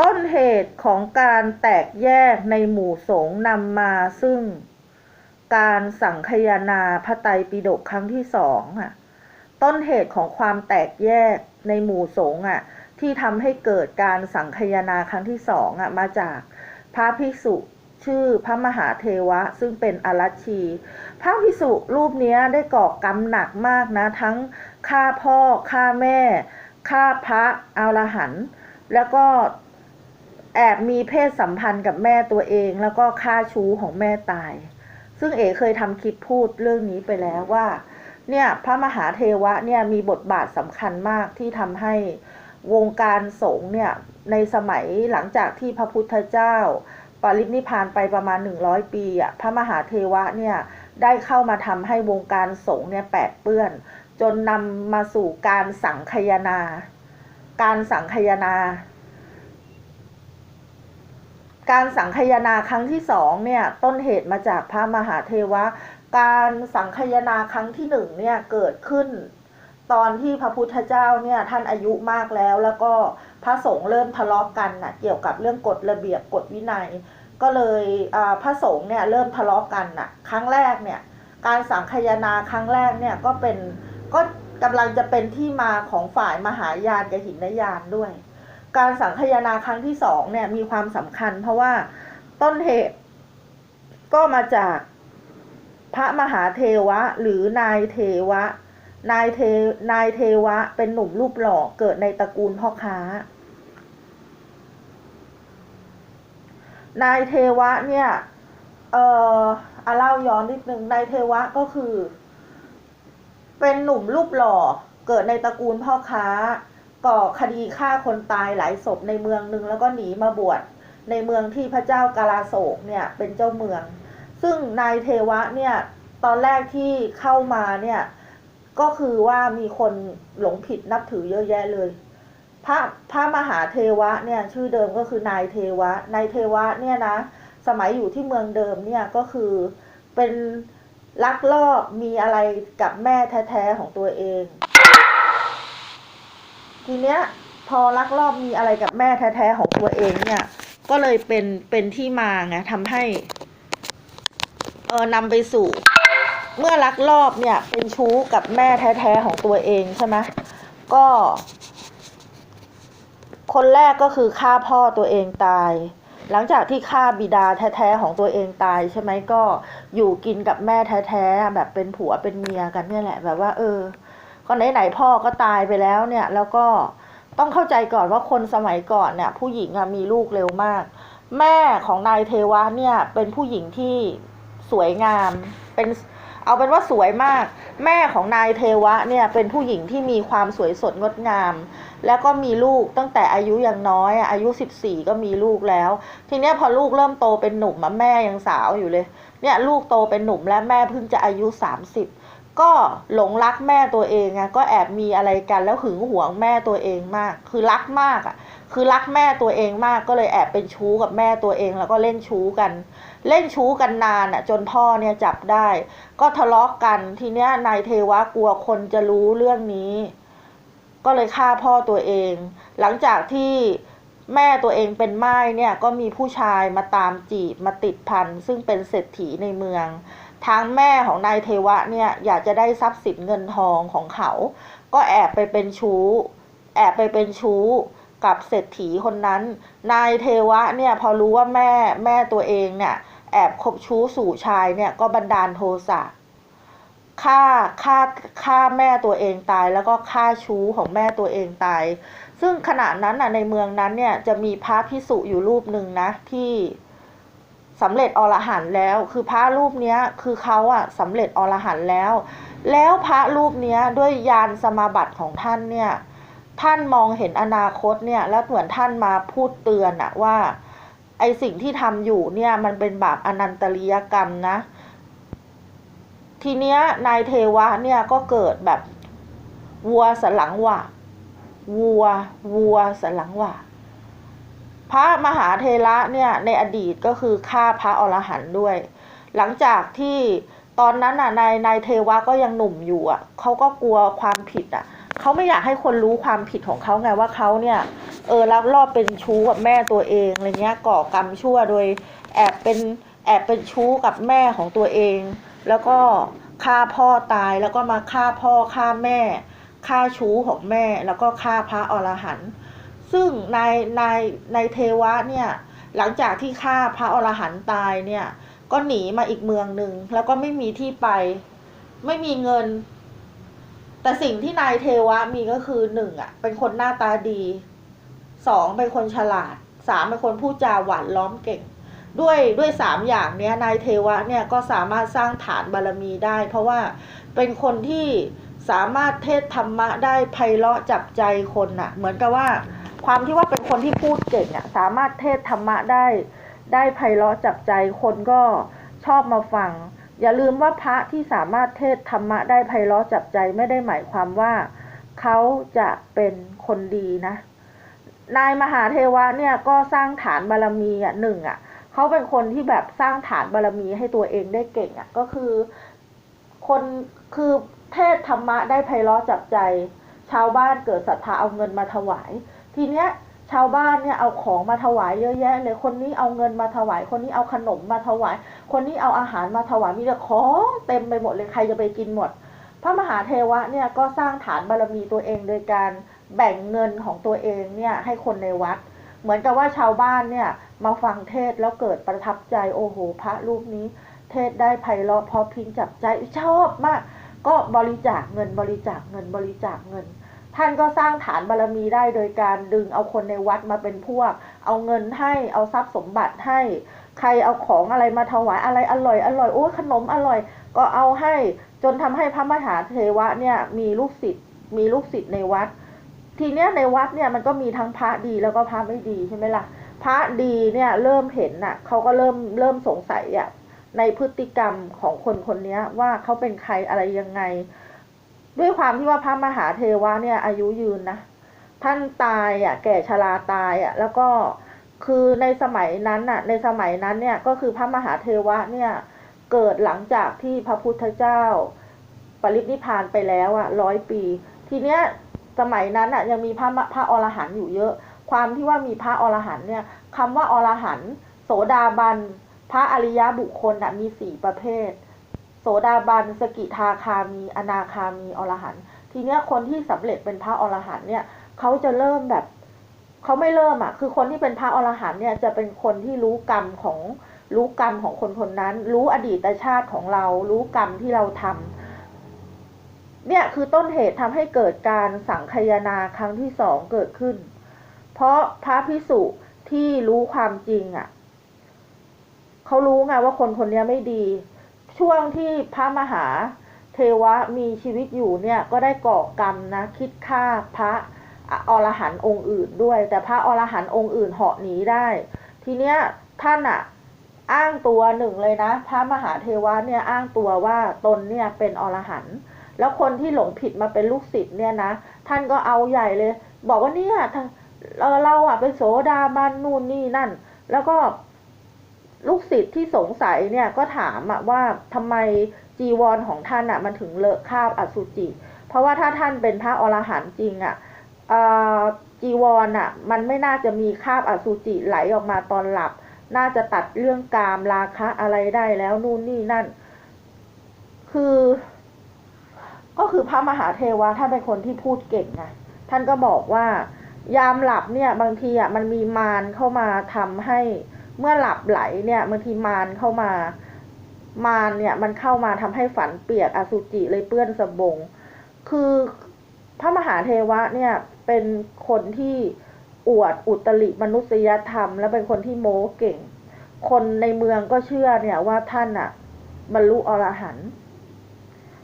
ต้นเหตุของการแตกแยกในหมู่สงฆ์นำมาซึ่งการสังคยานาพระไตรปิฎกครั้งที่สองอะต้นเหตุของความแตกแยกในหมู่สงฆ์อะที่ทำให้เกิดการสังคยานาครั้งที่สองอะมาจากพระภิกษุชื่อพระมหาเทวะ ซึ่งเป็นอรัชี พระภิกษุรูปนี้ได้ก่อกรรมหนักมากนะ ทั้งฆ่าพ่อฆ่าแม่ฆ่าพระอรหันต์แล้วก็ แอบมีเพศสัมพันธ์กับแม่ตัวเอง แล้วก็ฆ่าชู้ของแม่ตาย ซึ่งเอ๋เคยทำคลิปพูดเรื่องนี้ไปแล้วว่า เนี่ยพระมหาเทวะเนี่ยมีบทบาทสำคัญมากที่ทำให้วงการสงฆ์เนี่ยในสมัยหลังจากที่พระพุทธเจ้า ปรินิพานไปประมาณ 100 ปีอะพระมหาเทวะเนี่ยได้เข้ามาทำให้วงการสงฆ์เนี่ยแปดเปื้อน จนนำมาสู่การสังคายนา การสังคายนา การสังคายนาครั้งที่สองเนี่ยต้นเหตุมาจากพระมหาเทวะ การสังคายนาครั้งที่หนึ่งเนี่ยเกิดขึ้น ตอนที่พระพุทธเจ้าเนี่ยท่านอายุมากแล้วแล้วก็พระสงฆ์เริ่มทะเลาะกกันนะเกี่ยวกับเรื่องกฎระเบียบกฎวินัย ก็เลยพระสงฆ์เนี่ยเริ่มทะเลาะกกันน่ะครั้งแรกเนี่ยการสังคายนาครั้งแรกเนี่ยก็เป็นก็กำลังจะเป็นที่มาของฝ่ายมหายานกับหินยานด้วย การสังคายนาครั้งที่สองเนี่ยมีความสำคัญ เพราะว่าต้นเหตุ ก็มาจากพระมหาเทวะ หรือนายเทวะ นายเทนายเทวะ เป็นหนุ่มรูปหล่อเกิดในตระกูลพ่อค้า นายเทวะเนี่ยเอ่ออาเล่าย้อนนิดนึงนายเทวะก็คือ เป็นหนุ่มรูปหล่อเกิดในตระกูลพ่อค้า ก่อคดีฆ่าคนตายหลายศพในเมืองหนึ่งแล้วก็หนีมาบวชในเมืองที่พระเจ้ากาลาโศกเนี่ยเป็นเจ้าเมือง ซึ่งนายเทวะเนี่ยตอนแรกที่เข้ามาเนี่ยก็คือว่ามีคนหลงผิดนับถือเยอะแยะเลย พระพระมหาเทวะเนี่ยชื่อเดิมก็คือนายเทวะ นายเทวะเนี่ยนะสมัยอยู่ที่เมืองเดิมเนี่ยก็คือเป็นลักลอบมีอะไรกับแม่แท้ๆของตัวเอง ทีเนี้ยพอลักลอบมีอะไรกับแม่แท้ๆของตัวเองเนี่ย ก็เลยเป็นเป็นที่มาไงทำให้เออนำไปสู่ เมื่อลักลอบเนี่ยเป็นชู้กับแม่แท้ๆของตัวเองใช่ไหมก็ คนแรกก็คือฆ่าพ่อตัวเองตาย หลังจากที่ฆ่าบิดาแท้ๆของตัวเองตายใช่ไหมก็อยู่กินกับแม่แท้ๆแบบเป็นผัวเป็นเมียกันเนี่ยแหละแบบว่า เออ ก็ไหนๆพ่อก็ตายไปแล้วเนี่ย แล้วก็ต้องเข้าใจก่อนว่าคนสมัยก่อนเนี่ย ผู้หญิงมีลูกเร็วมาก แม่ของนายเทวะเนี่ย เป็นผู้หญิงที่สวยงาม เป็นเอาเป็นว่าสวยมาก แม่ของนายเทวะเนี่ยเป็นผู้หญิงที่มีความสวยสดงดงาม แล้วก็มีลูกตั้งแต่อายุยังน้อยอายุสิบสี่ก็มีลูกแล้ว ทีเนี้ยพอลูกเริ่มโตเป็นหนุ่มอะแม่ยังสาวอยู่เลย เนี่ยลูกโตเป็นหนุ่มและแม่เพิ่งจะอายุสามสิบ ก็หลงรักแม่ตัวเองอะก็แอบมีอะไรกันแล้วหึงหวงแม่ตัวเองมาก คือรักมากอะคือรักแม่ตัวเองมากก็เลยแอบเป็นชู้กับแม่ตัวเอง แล้วก็เล่นชู้กัน เล่นชู้กันนานอะจนพ่อเนี่ยจับได้ ก็ทะเลาะกกันทีเนี้ยนายเทวะกลัวคนจะรู้เรื่องนี้ ก็เลยฆ่าพ่อตัวเอง หลังจากที่แม่ตัวเองเป็นไม้เนี่ยก็มีผู้ชายมาตามจีบมาติดพันซึ่งเป็นเศรษฐีในเมือง ทางแม่ของนายเทวะเนี่ยอยากจะได้ทรัพย์สินเงินทองของเขา ก็แอบไปเป็นชู้ แอบไปเป็นชู้กับเศรษฐีคนนั้น นายเทวะเนี่ยพอรู้ว่าแม่แม่ตัวเองเนี่ยแอบคบชู้สู่ชายเนี่ยก็บันดาลโทสะฆ่าฆ่าฆ่าแม่ตัวเองตายแล้วก็ฆ่าชู้ของแม่ตัวเองตาย ซึ่งขณะนั้นน่ะในเมืองนั้นเนี่ยจะมีพระพิสุอยู่รูปหนึ่งนะที่ สำเร็จอรหันต์แล้ว คือพระรูปเนี้ยคือเขาอะสำเร็จอรหันต์แล้ว แล้วพระรูปเนี้ยด้วยยานสมาบัติของท่านเนี่ยท่านมองเห็นอนาคตเนี่ยแล้วเหมือนท่านมาพูดเตือนอะว่าไอสิ่งที่ทำอยู่เนี่ยมันเป็นบาปอนันตริยกรรมนะ ทีเนี้ยนายเทวะเนี่ยก็เกิดแบบวัวสลังหว่าวัววัวสลังหว่า พระมหาเทระเนี่ยในอดีตก็คือฆ่าพระอรหันต์ด้วย หลังจากที่ตอนนั้นน่ะนายนายเทวะก็ยังหนุ่มอยู่อะเขาก็กลัวความผิดอะเขาไม่อยากให้คนรู้ความผิดของเขาไงว่าเขาเนี่ยเออลักลอบเป็นชู้กับแม่ตัวเองอะไรเงี้ยก่อกรรมชั่วโดยแอบเป็นแอบเป็นชู้กับแม่ของตัวเอง แล้วก็ฆ่าพ่อตายแล้วก็มาฆ่าพ่อฆ่าแม่ฆ่าชู้ของแม่แล้วก็ฆ่าพระอรหันต์ ซึ่งในในในเทวะเนี่ยหลังจากที่ฆ่าพระอรหันต์ตายเนี่ย ก็หนีมาอีกเมืองหนึ่งแล้วก็ไม่มีที่ไป ไม่มีเงิน แต่สิ่งที่นายเทวะมีก็คือหนึ่งอะ เป็นคนหน้าตาดีสองเป็นคนฉลาดสามเป็นคนพูดจาหวานล้อมเก่ง ด้วยด้วยสามอย่างเนี้ยนายเทวะเนี่ยก็สามารถสร้างฐานบารมีได้ เพราะว่าเป็นคนที่สามารถเทศธรรมะได้ไพเราะจับใจคนน่ะ เหมือนกับว่า ความที่ว่าเป็นคนที่พูดเก่งอะสามารถเทศธรรมะได้ได้ไพเราะจับใจคนก็ชอบมาฟัง อย่าลืมว่าพระที่สามารถเทศธรรมะได้ไพเราะจับใจไม่ได้หมายความว่าเขาจะเป็นคนดีนะ นายมหาเทวะเนี่ยก็สร้างฐานบารมีอะหนึ่งอะเขาเป็นคนที่แบบสร้างฐานบารมีให้ตัวเองได้เก่งอะก็คือคนคือเทศธรรมะได้ไพเราะจับใจ ชาวบ้านเกิดศรัทธาเอาเงินมาถวาย ทีเนี้ยชาวบ้านเนี่ยเอาของมาถวายเยอะแยะเลย คนนี้เอาเงินมาถวาย คนนี้เอาขนมมาถวาย คนนี้เอาอาหารมาถวายมีแต่ของเต็มไปหมดเลยใครจะไปกินหมด พระมหาเทวะเนี่ยก็สร้างฐานบารมีตัวเองโดยการแบ่งเงินของตัวเองเนี่ยให้คนในวัด เหมือนกับว่าชาวบ้านเนี่ยมาฟังเทศแล้วเกิดประทับใจโอ้โหพระรูปนี้ เทศได้ไพเราะเพอพิงจับใจชอบมาก ก็บริจาคเงินบริจาคเงินบริจาคเงิน ท่านก็สร้างฐานบารมีได้โดยการดึงเอาคนในวัดมาเป็นพวก เอาเงินให้เอาทรัพย์สมบัติให้ ใครเอาของอะไรมาถวายอะไรอร่อยอร่อยโอ้ขนมอร่อย ก็เอาให้จนทำให้พระมหาเทวะเนี่ยมีลูกศิษย์มีลูกศิษย์ในวัด ทีเนี้ยในวัดเนี่ยมันก็มีทั้งพระดีแล้วก็พระไม่ดีใช่ไหมล่ะ พระดีเนี่ยเริ่มเห็นน่ะเขาก็เริ่มเริ่มสงสัยอะในพฤติกรรมของคนคนนี้ว่าเขาเป็นใครอะไรยังไง ด้วยความที่ว่าพระมหาเทวะเนี่ยอายุยืนนะท่านตายอะ แก่ชราตายอะ แล้วก็คือในสมัยนั้นน่ะ ในสมัยนั้นเนี่ยก็คือพระมหาเทวะเนี่ย เกิดหลังจากที่พระพุทธเจ้า ปรินิพานไปแล้วอะร้อยปี ทีเนี้ยสมัยนั้นอะยังมีพระพระอรหันต์อยู่เยอะ ความที่ว่ามีพระอรหันต์เนี่ยคำว่าอรหันต์โสดาบัน พระอริยบุคคลอะมีสี่ประเภท สดาบัน สกิทาคามี อนาคามีอรหันต์ทีเนี้ยคนที่สำเร็จเป็นพระอรหันต์เนี่ยเขาจะเริ่มแบบเขาไม่เริ่มอะ คือคนที่เป็นพระอรหันต์เนี่ยจะเป็นคนที่รู้กรรมของรู้กรรมของคนคนนั้น รู้อดีตชาติของเรา รู้กรรมที่เราทำเนี่ยคือต้นเหตุทำให้เกิดการสังคายนาครั้งที่สองเกิดขึ้น เพราะพระพิสุที่รู้ความจริงอะเขารู้ไงว่าคนคนนี้ไม่ดี ช่วงที่พระมหาเทวะมีชีวิตอยู่เนี่ยก็ได้ก่อกรรมนะคิดฆ่าพระอรหันต์องค์อื่นด้วย แต่พระอรหันต์องค์อื่นเหาะหนีได้ ทีเนี้ยท่านอะอ้างตัวหนึ่งเลยนะ พระมหาเทวะเนี่ยอ้างตัวว่าตนเนี่ยเป็นอรหันต์แล้วคนที่หลงผิดมาเป็นลูกศิษย์เนี่ยนะ ท่านก็เอาใหญ่เลย บอกว่าเนี่ยเราเราอะเป็นโสดาบันนู่นนี่นั่น แล้วก็ ลูกศิษย์ที่สงสัยเนี่ยก็ถามอะว่าทำไมจีวรของท่านอะมันถึงเลอะคราบอสุจิ เพราะว่าถ้าท่านเป็นพระอรหันต์จริงอะจีวรอะมันไม่น่าจะมีคราบอสุจิไหลออกมาตอนหลับ น่าจะตัดเรื่องกามราคะอะไรได้แล้วนู่นนี่นั่น คือ ก็คือพระมหาเทวะท่านเป็นคนที่พูดเก่งไงท่านก็บอกว่ายามหลับเนี่ย บางทีอะมันมีมารเข้ามาทำให้ เมื่อหลับไหลเนี่ยบางทีมารเข้ามามารเนี่ยมันเข้ามาทำให้ฝันเปียกอสุจิเลยเปื้อนสบง คือพระมหาเทวะเนี่ยเป็นคนที่อวดอุตริมนุษยธรรม และเป็นคนที่โม้เก่ง คนในเมืองก็เชื่อเนี่ยว่าท่านอะบรรลุอรหันต์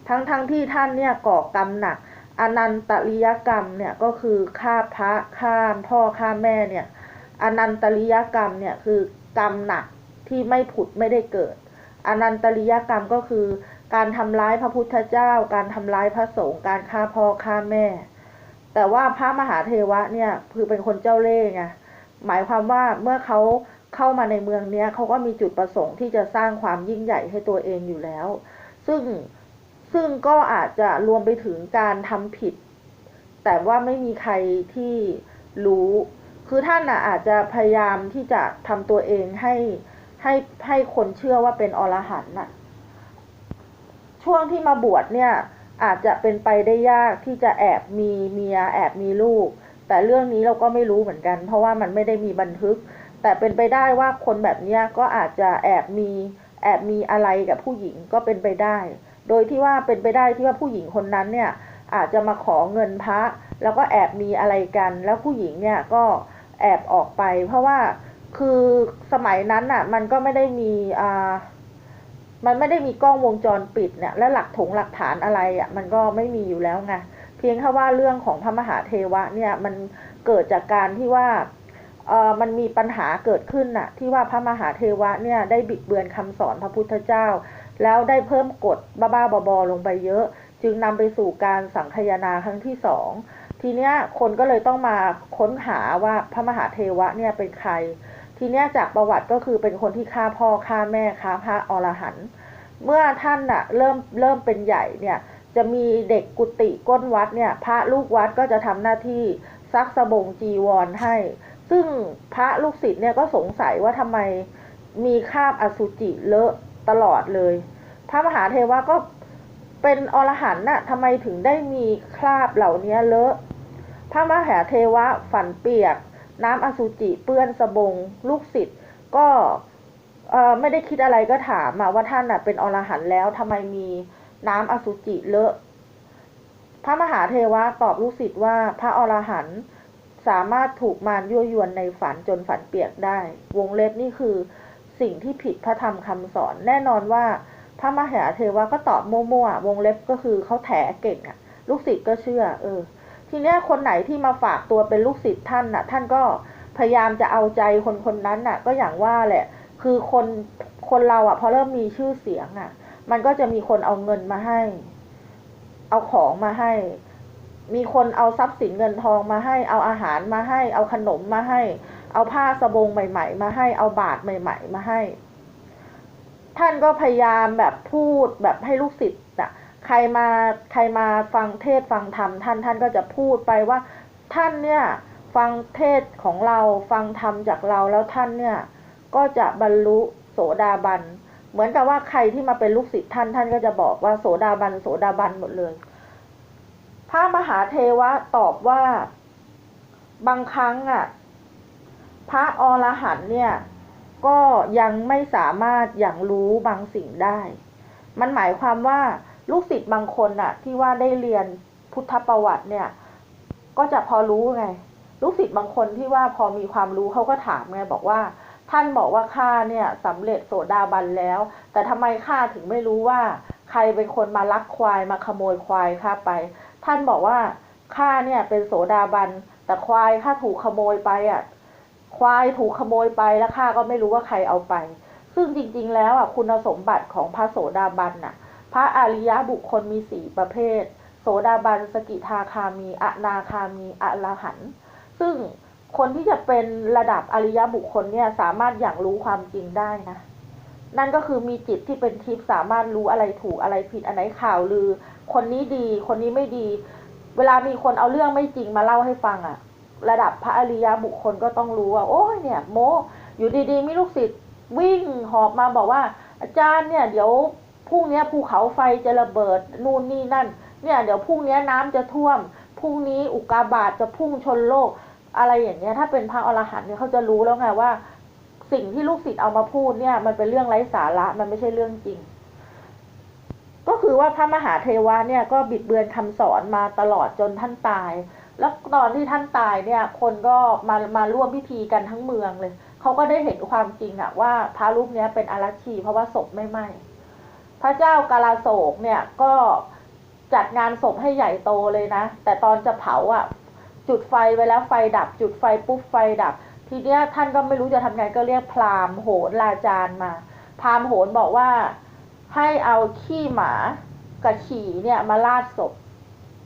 ทั้งทั้งที่ท่านเนี่ยก่อกรรมหนักอนันตริยกรรมเนี่ยก็คือฆ่าพระฆ่าพ่อฆ่าแม่เนี่ยอนันตริยกรรมเนี่ยคือ กรรมหนักที่ไม่ผุดไม่ได้เกิด อนันตริยกรรมก็คือ การทำร้ายพระพุทธเจ้า การทำร้ายพระสงฆ์การฆ่าพ่อฆ่าแม่ แต่ว่าพระมหาเทวะเนี่ยคือเป็นคนเจ้าเล่ห์ไงหมายความว่าเมื่อเขาเข้ามาในเมืองเนี้ยเขาก็มีจุดประสงค์ที่จะสร้างความยิ่งใหญ่ให้ตัวเองอยู่แล้ว ซึ่งซึ่งก็อาจจะรวมไปถึงการทำผิด แต่ว่าไม่มีใครที่รู้ คือท่านอาจจะพยายามที่จะทำตัวเองให้ให้ให้คนเชื่อว่าเป็นอรหันต์น่ะช่วงที่มาบวชเนี่ยอาจจะเป็นไปได้ยากที่จะแอบมีเมียแอบมีลูก แต่เรื่องนี้เราก็ไม่รู้เหมือนกัน เพราะว่ามันไม่ได้มีบันทึก แต่เป็นไปได้ว่าคนแบบนี้ก็อาจจะแอบมีแอบมีอะไรกับผู้หญิงก็เป็นไปได้ โดยที่ว่าเป็นไปได้ที่ว่าผู้หญิงคนนั้นเนี่ยอาจจะมาขอเงินพระ แล้วก็แอบมีอะไรกัน แล้วผู้หญิงเนี่ยก็ แอบออกไป เพราะว่าคือสมัยนั้นน่ะ มันก็ไม่ได้มีอ่ามันไม่ได้มีกล้องวงจรปิดเนี่ย และหลักถงหลักฐานอะไรอะ มันก็ไม่มีอยู่แล้วไงเพียงแค่ว่าเรื่องของพระมหาเทวะเนี่ยมันเกิดจากการที่ว่าเออมันมีปัญหาเกิดขึ้นน่ะ ที่ว่าพระมหาเทวะเนี่ยได้บิดเบือนคำสอนพระพุทธเจ้า แล้วได้เพิ่มกฎบ้าๆบอๆลงไปเยอะ จึงนำไปสู่การสังคายนาครั้งที่สอง ทีเนี้ยคนก็เลยต้องมาค้นหาว่าพระมหาเทวะเนี่ยเป็นใคร ทีเนี้ยจากประวัติก็คือเป็นคนที่ฆ่าพ่อฆ่าแม่ฆ่าพระอรหันต์เมื่อท่านน่ะเริ่มเริ่มเป็นใหญ่เนี่ยจะมีเด็กกุฏิก้นวัดเนี่ย พระลูกวัดก็จะทำหน้าที่ซักสบงจีวรให้ ซึ่งพระลูกศิษย์เนี่ยก็สงสัยว่าทำไมมีคราบอสุจิเลอะตลอดเลย พระมหาเทวะก็เป็นอรหันต์น่ะทำไมถึงได้มีคราบเหล่านี้เลอะ พระมหาเทวะฝันเปียก น้ำอสุจิเปื้อนสบง ลูกศิษย์ก็ไม่ได้คิดอะไรก็ถามว่าท่านเป็นอรหันต์แล้วทำไมมีน้ำอสุจิเลอะ พระมหาเทวะตอบลูกศิษย์ว่าพระอรหันต์สามารถถูกมารยั่วยวนในฝันจนฝันเปียกได้ วงเล็บนี่คือสิ่งที่ผิดพระธรรมคำสอน แน่นอนว่าพระมหาเทวะก็ตอบมั่วๆวงเล็บก็คือเขาแถเก่งอะลูกศิษย์ก็เชื่อ เออ ทีเนี้ยคนไหนที่มาฝากตัวเป็นลูกศิษย์ท่านน่ะ ท่านก็พยายามจะเอาใจคนคนนั้นน่ะ ก็อย่างว่าแหละ คือคนคนเราอะพอเริ่มมีชื่อเสียงอะ มันก็จะมีคนเอาเงินมาให้ เอาของมาให้ มีคนเอาทรัพย์สินเงินทองมาให้ เอาอาหารมาให้ เอาขนมมาให้ เอาผ้าสบงใหม่ ๆ มาให้ เอาบาทใหม่ ๆ มาให้ ท่านก็พยายามแบบพูดแบบให้ลูกศิษย์ ใครมาใครมาฟังเทศฟังธรรมท่านท่านก็จะพูดไปว่าท่านเนี่ยฟังเทศของเราฟังธรรมจากเราแล้วท่านเนี่ยก็จะบรรลุโสดาบัน เหมือนกับว่าใครที่มาเป็นลูกศิษย์ท่านท่านก็จะบอกว่าโสดาบันโสดาบันหมดเลย พระมหาเทวะตอบว่าบางครั้งอะพระอรหันเนี่ยก็ยังไม่สามารถอย่างรู้บางสิ่งได้ มันหมายความว่า ลูกศิษย์บางคนน่ะ ที่ว่าได้เรียนพุทธประวัติเนี่ย ก็จะพอรู้ไง ลูกศิษย์บางคนที่ว่าพอมีความรู้เขาก็ถามไงบอกว่า ท่านบอกว่าข้าเนี่ยสำเร็จโสดาบันแล้ว แต่ทำไมข้าถึงไม่รู้ว่า ใครเป็นคนมาลักควายมาขโมยควายข้าไป ท่านบอกว่าข้าเนี่ยเป็นโสดาบัน แต่ควายข้าถูกขโมยไปอะควายถูกขโมยไปแล้วข้าก็ไม่รู้ว่าใครเอาไป ซึ่งจริง ๆ แล้วอะคุณสมบัติของพระโสดาบันน่ะ พระอริยบุคคลมีสี่ประเภท โสดาบันสกิทาคามี อนาคามีอรหันต์ซึ่งคนที่จะเป็นระดับอริยบุคคลเนี่ยสามารถอย่างรู้ความจริงได้นะ นั่นก็คือมีจิตที่เป็นทิพย์สามารถรู้อะไรถูกอะไรผิดอันไหนข่าวลือ คนนี้ดี คนนี้ไม่ดี เวลามีคนเอาเรื่องไม่จริงมาเล่าให้ฟังอะระดับพระอริยบุคคลก็ต้องรู้ว่า โอ้ยเนี่ย โมอยู่ดีๆมีลูกศิษย์วิ่งหอบมาบอกว่าอาจารย์เนี่ย เดี๋ยว พรุ่งนี้ภูเขาไฟจะระเบิดนู่นนี่นั่น เนี่ยเดี๋ยวพรุ่งนี้น้ำจะท่วมพรุ่งนี้อุกกาบาตจะพุ่งชนโลก อะไรอย่างเงี้ย ถ้าเป็นพระอรหันต์เนี่ยเขาจะรู้แล้วไงว่า สิ่งที่ลูกศิษย์เอามาพูดเนี่ย มันเป็นเรื่องไร้สาระมันไม่ใช่เรื่องจริง ก็คือว่าพระมหาเทวะเนี่ยก็บิดเบือนคำสอนมาตลอดจนท่านตาย แล้วตอนที่ท่านตายเนี่ย คนก็มามาร่วมพิธีกันทั้งเมืองเลยเขาก็ได้เห็นความจริงอะว่าพระรูปเนี้ยเป็นอารัชีเพราะว่าศพไม่ไหม้ พระเจ้ากาลาโศกเนี่ยก็จัดงานศพให้ใหญ่โตเลยนะ แต่ตอนจะเผาอะจุดไฟไว้แล้วไฟดับ จุดไฟปุ๊บไฟดับ ทีเนี้ยท่านก็ไม่รู้จะทำไงก็เรียกพราหมณ์โหนลาจารย์มา พราหมณ์โหนบอกว่าให้เอาขี้หมากับฉี่เนี่ยมาลาดศพ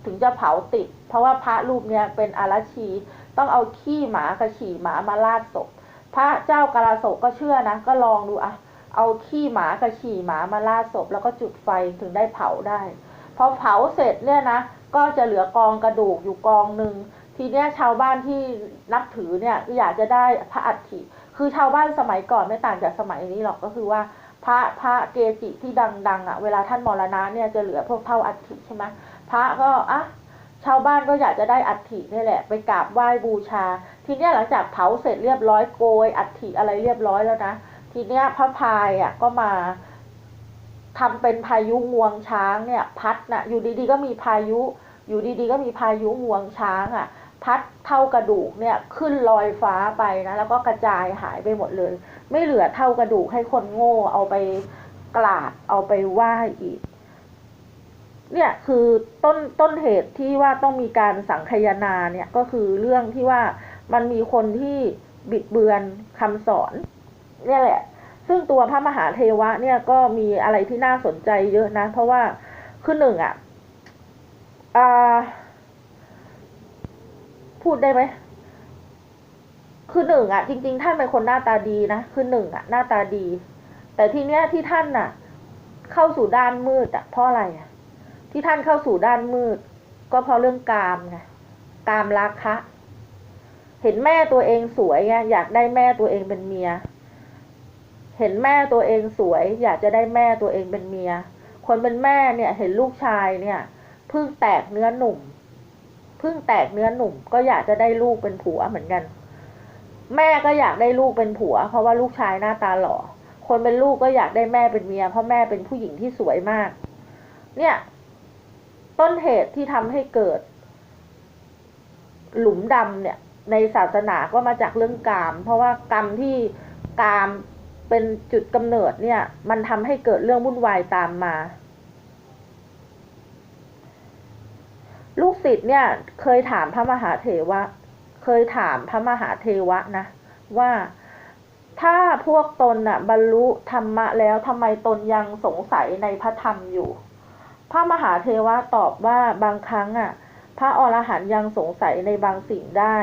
ถึงจะเผาติด เพราะว่าพระรูปเนี้ยเป็นอารชีต้องเอาขี้หมากับฉี่หมามาลาดศพ พระเจ้ากาลาโศกก็เชื่อนะก็ลองดูอะ เอาขี้หมากับฉี่หมามาลาดศพแล้วก็จุดไฟถึงได้เผาได้พอเผาเสร็จเนี่ยนะก็จะเหลือกองกระดูกอยู่กองหนึ่งทีเนี้ยชาวบ้านที่นับถือเนี่ยอยากจะได้พระอัฐิคือชาวบ้านสมัยก่อนไม่ต่างจากสมัยนี้หรอกก็คือว่าพระพระเกจิที่ดังๆอะเวลาท่านมรณะเนี่ยจะเหลือพวกเท่าอัฐิใช่ไหมพระก็อะชาวบ้านก็อยากจะได้อัฐินี่แหละ ไปกราบไหว้บูชา ทีเนี้ยหลังจากเผาเสร็จเรียบร้อยโกยอัฐิอะไรเรียบร้อยแล้วนะ ทีเนี้ยพระพายอะก็มาทำเป็นพายุงวงช้างเนี่ย พัดน่ะอยู่ดีๆก็มีพายุ อยู่ดีๆก็มีพายุงวงช้างอะ พัดเท่ากระดูกเนี่ยขึ้นลอยฟ้าไปนะแล้วก็กระจายหายไปหมดเลย ไม่เหลือเท่ากระดูกให้คนโง่เอาไปกราบเอาไปไหว้อีก เนี่ยคือต้นต้นเหตุที่ว่าต้องมีการสังคายนาเนี่ยก็คือเรื่องที่ว่ามันมีคนที่บิดเบือนคำสอน เนี่ยแหละ ซึ่งตัวพระมหาเทวะเนี่ยก็มีอะไรที่น่าสนใจเยอะนะ เพราะว่าคือหนึ่งอะอพูดได้ไหมคือหนึ่งอะ จริง ๆ ท่านเป็นคนหน้าตาดีนะคือหนึ่งอะ หน้าตาดี แต่ทีเนี้ยที่ท่านน่ะ เข้าสู่ด้านมืดอะเพราะอะไรอะ ที่ท่านเข้าสู่ด้านมืด ก็เพราะเรื่องกามไงกามราคะ เห็นแม่ตัวเองสวยไงอยากได้แม่ตัวเองเป็นเมีย เห็นแม่ตัวเองสวย อยากจะได้แม่ตัวเองเป็นเมีย คนเป็นแม่เนี่ยเห็นลูกชายเนี่ยเพิ่งแตกเนื้อหนุ่มเพิ่งแตกเนื้อหนุ่ม ก็อยากจะได้ลูกเป็นผัวเหมือนกัน แม่ก็อยากได้ลูกเป็นผัว เพราะว่าลูกชายหน้าตาหล่อคนเป็นลูกก็อยากได้แม่เป็นเมีย เพราะแม่เป็นผู้หญิงที่สวยมาก เนี่ย ต้นเหตุที่ทำให้เกิด หลุมดำเนี่ย ในศาสนาก็มาจากเรื่องกาม เพราะว่ากรรมที่กาม เป็นจุดกำเนิดเนี่ย มันทำให้เกิดเรื่องวุ่นวายตามมา ลูกศิษย์เนี่ย เคยถามพระมหาเถวะ เคยถามพระมหาเทวะนะ ว่าถ้าพวกตนน่ะ บรรลุธรรมะแล้วทำไมตนยังสงสัยในพระธรรมอยู่ พระมหาเทวะตอบว่าบางครั้งอะ พระอรหันต์ยังสงสัยในบางสิ่งได้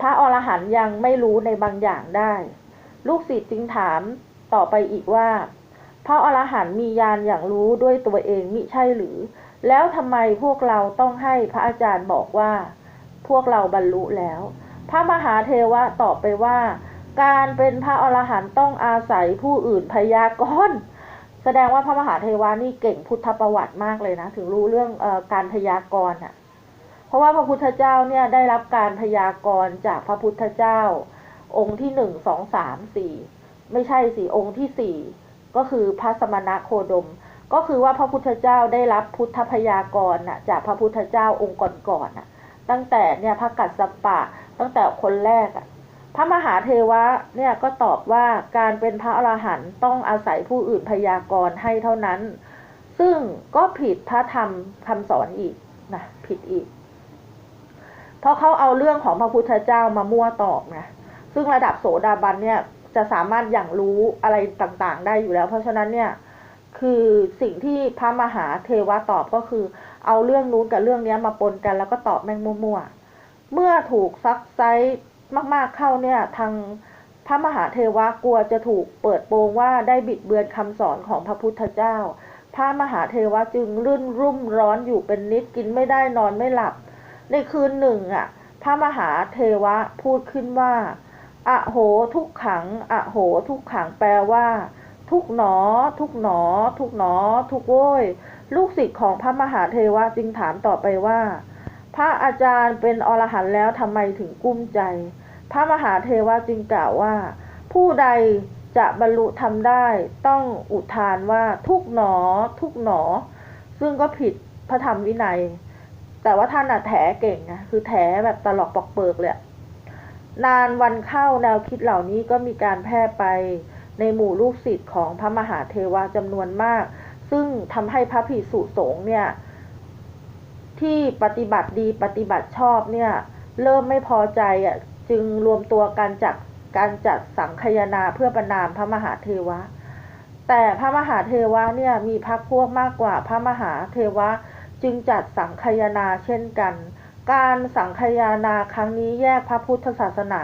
พระอรหันต์ยังไม่รู้ในบางอย่างได้ ลูกศิษย์จึงถามต่อไปอีกว่า พระอรหันต์มีญาณอย่างรู้ด้วยตัวเองมิใช่หรือ แล้วทำไมพวกเราต้องให้พระอาจารย์บอกว่า พวกเราบรรลุแล้ว พระมหาเทวะตอบไปว่า การเป็นพระอรหันต์ต้องอาศัยผู้อื่นพยากรณ์แสดงว่าพระมหาเทวานี่เก่งพุทธประวัติมากเลยนะ ถึงรู้เรื่องอการพยากรณ์อะ เพราะว่าพระพุทธเจ้าเนี่ยได้รับการพยากรณ์จากพระพุทธเจ้า องค์ที่หนึ่งสองสามสี่ไม่ใช่สี่องค์ที่สี่ก็คือพระสมณะโคดม ก็คือว่าพระพุทธเจ้าได้รับพุทธพยากรณ์จากพระพุทธเจ้าองค์ก่อนๆตั้งแต่เนี่ยพระกัสสปะตั้งแต่คนแรกพระมหาเทวะเนี่ยก็ตอบว่าการเป็นพระอรหันต์ต้องอาศัยผู้อื่นพยากรณ์ให้เท่านั้น ซึ่งก็ผิดพระธรรมคำสอนอีกนะผิดอีก เพราะเขาเอาเรื่องของพระพุทธเจ้ามามั่วตอบนะซึ่งระดับโสดาบันเนี่ยจะสามารถอย่างรู้อะไรต่างๆ ได้อยู่แล้ว เพราะฉะนั้นเนี่ยคือสิ่งที่พระมหาเทวะตอบก็คือ เอาเรื่องนู้นกับเรื่องนี้มาปนกันแล้วก็ตอบแม่งมั่วๆเมื่อถูกซักไซมากๆเข้าเนี่ยทางพระมหาเทวะกลัวจะถูกเปิดโปงว่าได้บิดเบือนคำสอนของพระพุทธเจ้า พระมหาเทวะจึงรื่นรุ่มร้อนอยู่เป็นนิดกินไม่ได้นอนไม่หลับ ในคืนหนึ่งอะ พระมหาเทวะพูดขึ้นว่าอะโหทุกขังอะโหทุกขังแปลว่า ทุกหนอ ทุกหนอ ทุกหนอ ทุกโว้ย ลูกศิษย์ของพระมหาเทวะจึงถามต่อไปว่า พระอาจารย์เป็นอรหันต์แล้วทำไมถึงกุ้มใจ พระมหาเทวะจึงกล่าวว่า ผู้ใดจะบรรลุทำได้ ต้องอุทานว่าทุกหนอ ทุกหนอ ซึ่งก็ผิดพระธรรมวินัย แต่ว่าท่านอะแถเก่งนะคือแถแบบตลอกปอกเปิกเลยนานวันเข้าแนวคิดเหล่านี้ก็มีการแพร่ไปในหมู่ลูกศิษย์ของพระมหาเทวะจำนวนมาก ซึ่งทำให้พระภิกษุสงฆ์เนี่ย ที่ปฏิบัติดีปฏิบัติชอบเนี่ย เริ่มไม่พอใจอะจึงรวมตัวกันจากการจัดสังคยนาเพื่อประนามพระมหาเทวะ แต่พระมหาเทวะเนี่ยมีพรรคพวกมากกว่าพระมหาเทวะ จึงจัดสังคายนาเช่นกัน การสังคายนาครั้งนี้แยกพระพุทธศาสนา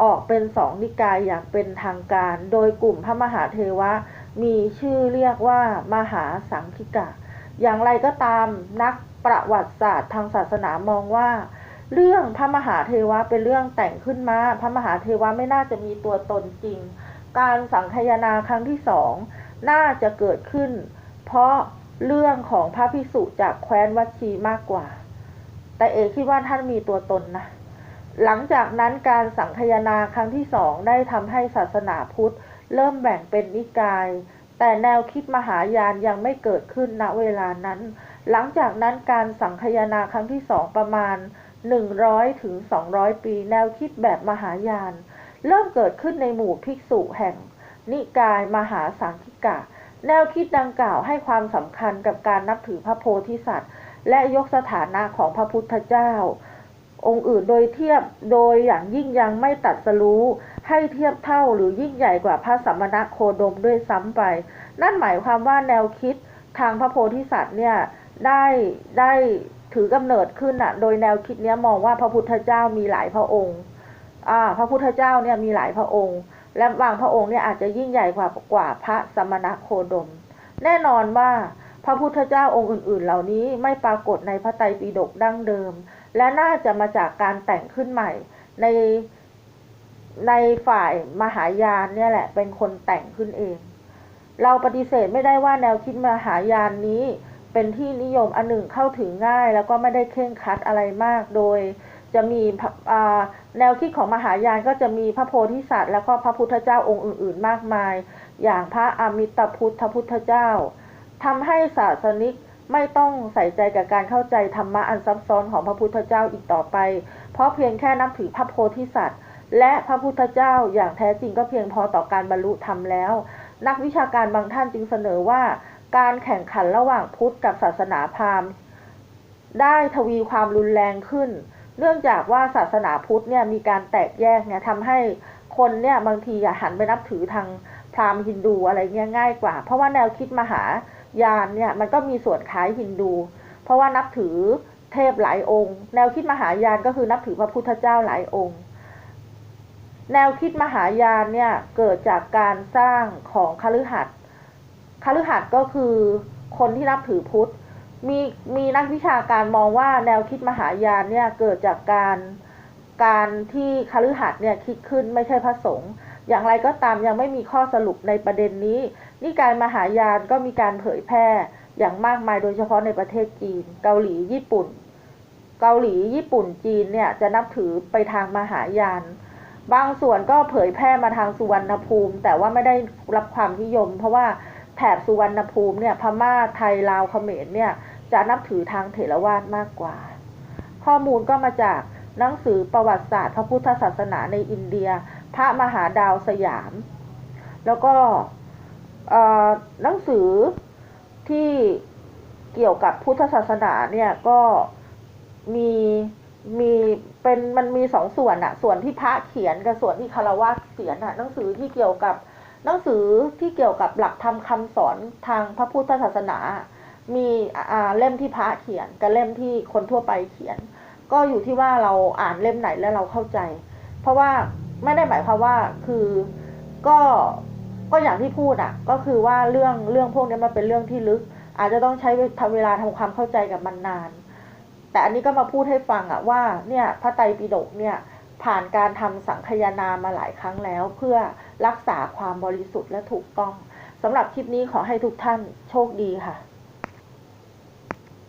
ออกเป็นสองนิกายอย่างเป็นทางการ โดยกลุ่มพระมหาเทวะ มีชื่อเรียกว่ามหาสังคิกะ อย่างไรก็ตามนักประวัติศาสตร์ทางศาสนามองว่า เรื่องพระมหาเทวะเป็นเรื่องแต่งขึ้นมา พระมหาเทวะไม่น่าจะมีตัวตนจริง การสังคายนาครั้งที่สองน่าจะเกิดขึ้น เพราะ เรื่องของพระพิสุจากแคว้นวัชีมากกว่า แต่เอกคิดว่าท่านมีตัวตนนะ หลังจากนั้นการสังคายนาครั้งที่สองได้ทำให้ศาสนาพุทธ เริ่มแบ่งเป็นนิกาย แต่แนวคิดมหายานยังไม่เกิดขึ้นณเวลานั้น หลังจากนั้นการสังคายนาครั้งที่สองประมาณ 100ถึง200 ปี แนวคิดแบบมหายาน เริ่มเกิดขึ้นในหมู่ภิกษุแห่ง นิกายมหาสังคิกะ แนวคิดดังกล่าวให้ความสำคัญกับการนับถือพระโพธิสัตว์ และยกสถานะของพระพุทธเจ้า องค์อื่นโดยเทียบโดยอย่างยิ่งยังไม่ตัดสรู้ให้เทียบเท่าหรือยิ่งใหญ่กว่าพระสัมมณโคดมด้วยซ้ำไป นั่นหมายความว่าแนวคิดทางพระโพธิสัตว์เนี่ยได้ได้ถือกำเนิดขึ้นอะโดยแนวคิดเนี้ยมองว่าพระพุทธเจ้ามีหลายพระองค์อ่าพระพุทธเจ้าเนี่ยมีหลายพระองค์ และบางพระองค์เนี่ยอาจจะยิ่งใหญ่กว่ากว่าพระสมณโคดม แน่นอนว่าพระพุทธเจ้าองค์อื่น ๆ เหล่านี้ไม่ปรากฏในพระไตรปิฎกดั้งเดิม และน่าจะมาจากการแต่งขึ้นใหม่ ในในฝ่ายมหายานเนี่ยแหละเป็นคนแต่งขึ้นเอง เราปฏิเสธไม่ได้ว่าแนวคิดมหายานนี้เป็นที่นิยมอันหนึ่งเข้าถึงง่าย แล้วก็ไม่ได้เคร่งครัดอะไรมากโดย จะมีแนวคิดของมหายานก็จะมีพระโพธิสัตว์ แล้วก็พระพุทธเจ้าองค์อื่น ๆ มากมาย อย่างพระอมิตพุทธพุทธเจ้าทำให้ศาสนิกไม่ต้องใส่ใจกับการเข้าใจธรรมะอันซับซ้อนของพระพุทธเจ้าอีกต่อไป เพราะเพียงแค่นับถือพระโพธิสัตว์ และพระพุทธเจ้าอย่างแท้จริงก็เพียงพอต่อการบรรลุธรรมแล้ว นักวิชาการบางท่านจึงเสนอว่า การแข่งขันระหว่างพุทธกับศาสนาพราหมณ์ได้ทวีความรุนแรงขึ้น เนื่องจากว่าศาสนาพุทธเนี่ยมีการแตกแยกเนี่ยทำให้คนเนี่ยบางทีหันไปนับถือทางพราหมณ์ฮินดูอะไรเงี้ยง่ายกว่า เพราะว่าแนวคิดมหายานเนี่ยมันก็มีส่วนคล้ายฮินดู เพราะว่านับถือเทพหลายองค์ แนวคิดมหายานก็คือนับถือพระพุทธเจ้าหลายองค์ แนวคิดมหายานเนี่ยเกิดจากการสร้างของคฤหัสถ์คฤหัสถ์ก็คือคนที่นับถือพุทธ มีมีนักวิชาการมองว่าแนวคิดมหายานเนี่ยเกิดจากการการที่คฤหัสถ์เนี่ยคิดขึ้นไม่ใช่พระสงฆ์อย่างไรก็ตามยังไม่มีข้อสรุปในประเด็นนี้ นิกายมหายานก็มีการเผยแพร่อย่างมากมายโดยเฉพาะในประเทศจีน เกาหลีญี่ปุ่น เกาหลีญี่ปุ่นจีนเนี่ยจะนับถือไปทางมหายาน บางส่วนก็เผยแพร่มาทางสุวรรณภูมิ แต่ว่าไม่ได้รับความนิยม เพราะว่าแถบสุวรรณภูมิเนี่ยพม่าไทยลาวเขมรเนี่ย จะนับถือทางเถรวาทมากกว่า ข้อมูลก็มาจากหนังสือประวัติศาสตร์พระพุทธศาสนาในอินเดีย พระมหาดาวสยาม แล้วก็หนังสือที่เกี่ยวกับพุทธศาสนาเนี่ยก็มีมีเป็นมันมีสองส่วนอะส่วนที่พระเขียนกับส่วนที่คารวะเขียนอะหนังสือที่เกี่ยวกับหนังสือที่เกี่ยวกับหลักธรรมคาสอนทางพระพุทธศาสนา มีเล่มที่พระเขียนกับเล่มที่คนทั่วไปเขียน ก็อยู่ที่ว่าเราอ่านเล่มไหนแล้วเราเข้าใจ เพราะว่าไม่ได้หมายความว่าคือก็ก็อย่างที่พูดอะ ก็คือว่าเรื่องเรื่องพวกนี้มันเป็นเรื่องที่ลึก อาจจะต้องใช้ทำเวลาทำความเข้าใจกับมันนาน แต่อันนี้ก็มาพูดให้ฟังอะว่าเนี่ยพระไตรปิฎกเนี่ยผ่านการทำสังคยานามาหลายครั้งแล้ว เพื่อรักษาความบริสุทธิ์และถูกต้องสำหรับคลิปนี้ขอให้ทุกท่านโชคดีค่ะ